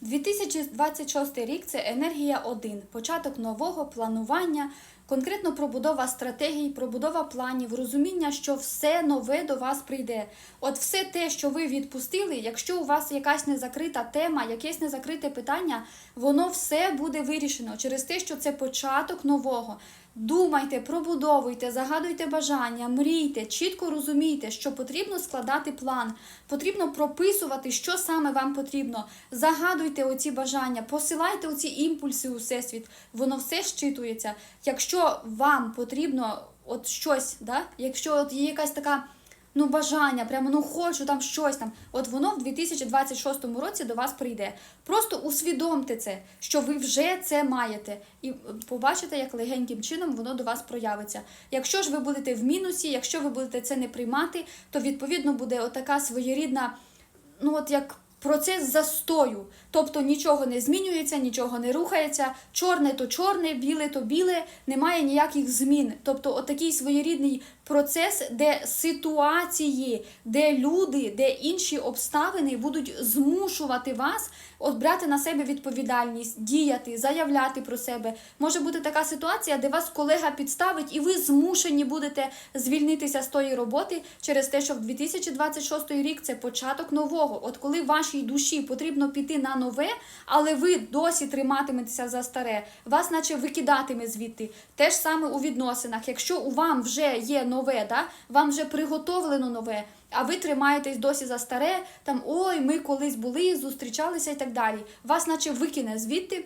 2026 рік це енергія 1, початок нового планування, конкретно пробудова стратегій, пробудова планів, розуміння, що все нове до вас прийде. От все те, що ви відпустили, якщо у вас якась незакрита тема, якесь незакрите питання, воно все буде вирішено через те, що це початок нового. Думайте, пробудовуйте, загадуйте бажання, мрійте, чітко розумійте, що потрібно складати план, потрібно прописувати, що саме вам потрібно. Загадуйте оці бажання, посилайте оці імпульси у всесвіт. Воно все щитується. Якщо вам потрібно от щось, да? якщо от є якась така ну бажання, прямо ну хочу там щось там. От воно в 2026 році до вас прийде. Просто усвідомте це, що ви вже це маєте, і е, побачите, як легеньким чином воно до вас проявиться. Якщо ж ви будете в мінусі, якщо ви будете це не приймати, то відповідно буде отака своєрідна, ну от як. Процес застою, тобто нічого не змінюється, нічого не рухається, чорне то чорне, біле то біле, немає ніяких змін. Тобто, отакий своєрідний процес, де ситуації, де люди, де інші обставини будуть змушувати вас от брати на себе відповідальність, діяти, заявляти про себе. Може бути така ситуація, де вас колега підставить, і ви змушені будете звільнитися з тої роботи через те, що в 2026 рік це початок нового. От коли вашій душі потрібно піти на нове, але ви досі триматиметеся за старе, вас наче викидатиме звідти. Те ж саме у відносинах. Якщо у вам вже є нове, да, вам вже приготовлено нове. А ви тримаєтесь досі за старе, там ой, ми колись були, зустрічалися і так далі. Вас наче викине звідти.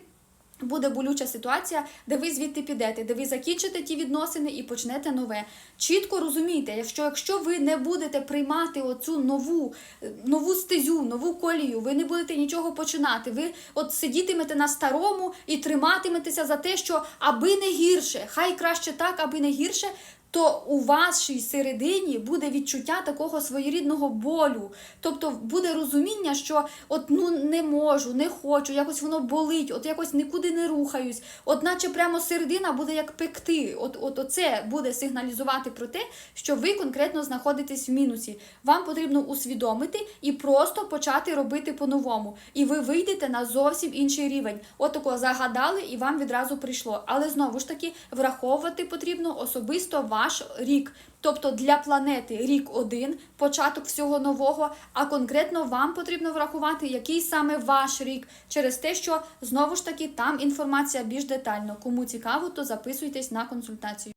Буде болюча ситуація, де ви звідти підете, де ви закінчите ті відносини і почнете нове. Чітко розумійте, якщо, якщо ви не будете приймати оцю нову, е, нову стезю, нову колію, ви не будете нічого починати. Ви от сидітимете на старому і триматиметеся за те, що аби не гірше, хай краще так, аби не гірше то у вашій середині буде відчуття такого своєрідного болю. Тобто буде розуміння, що от ну не можу, не хочу, якось воно болить, от якось нікуди не рухаюсь. От наче прямо середина буде як пекти. От, от оце буде сигналізувати про те, що ви конкретно знаходитесь в мінусі. Вам потрібно усвідомити і просто почати робити по-новому. І ви вийдете на зовсім інший рівень. От такого загадали, і вам відразу прийшло. Але знову ж таки враховувати потрібно особисто ваш рік. Тобто для планети рік один, початок всього нового, а конкретно вам потрібно врахувати, який саме ваш рік, через те, що знову ж таки там інформація більш детально. Кому цікаво, то записуйтесь на консультацію.